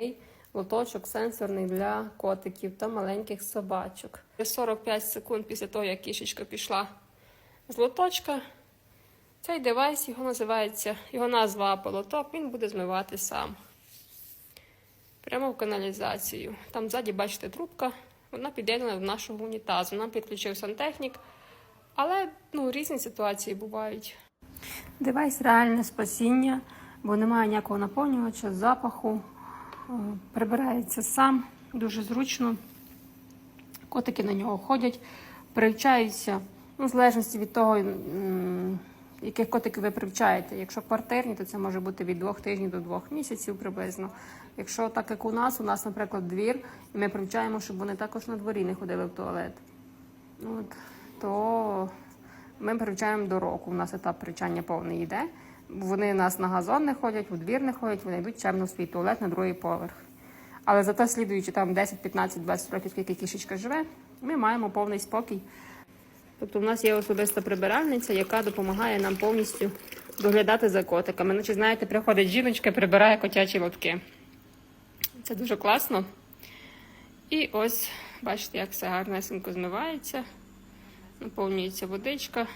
зручний лоточок сенсорний для котиків та маленьких собачок. 45 секунд після того, як кішечка пішла з лоточка, цей девайс його називається, його назва полоток, він буде змивати сам. Прямо в каналізацію. Там ззаді, бачите, трубка, вона під'єднана до нашого унітазу. Нам підключив сантехнік, але ну, різні ситуації бувають. Девайс реальне спасіння, бо немає ніякого наповнювача, запаху. Е, Прибирається сам, дуже зручно. Котики на нього ходять, привчаються, ну, в залежності від того, яких котиків ви привчаєте. Якщо квартирні, то це може бути від двох тижнів до двох місяців приблизно. Якщо так як у нас, у нас, наприклад, двір, і ми привчаємо, щоб вони також на дворі не ходили в туалет. От, то ми привчаємо до року. У нас етап привчання повний йде. Вони нас на газон не ходять, у двір не ходять, вони йдуть чемно в свій туалет на другий поверх. Але зато слідуючи там 10, 15, 20 років, скільки кішечка живе, ми маємо повний спокій. Тобто в нас є особиста прибиральниця, яка допомагає нам повністю доглядати за котиками. Значить, знаєте, приходить жіночка, прибирає котячі лотки. Це дуже класно. І ось, бачите, як все гарнесенько змивається, наповнюється водичка.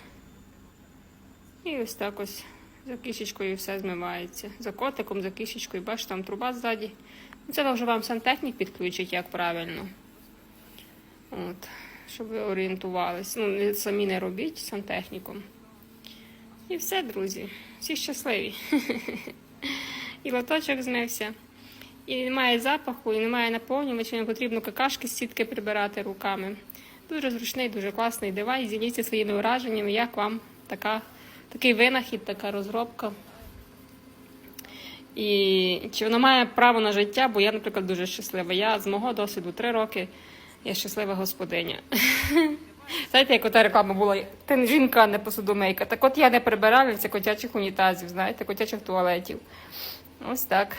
І ось так ось за кішечкою все змивається. За котиком, за кішечкою, бачите, там труба ззаді. Це вже вам сантехнік підключить, як правильно. От, щоб ви орієнтувались. Ну, самі не робіть сантехніком. І все, друзі. Всі щасливі. І лоточок змився. І немає запаху, і немає наповнювача, не потрібно какашки з сітки прибирати руками. Дуже зручний, дуже класний девайс. Діліться своїми враженнями, як вам така, такий винахід, така розробка. І чи вона має право на життя, бо я, наприклад, дуже щаслива. Я з мого досвіду три роки я щаслива господиня. Знаєте, як ота реклама була, ти жінка, не посудомийка. Так от я не прибиральниця котячих унітазів, знаєте, котячих туалетів. Ось так.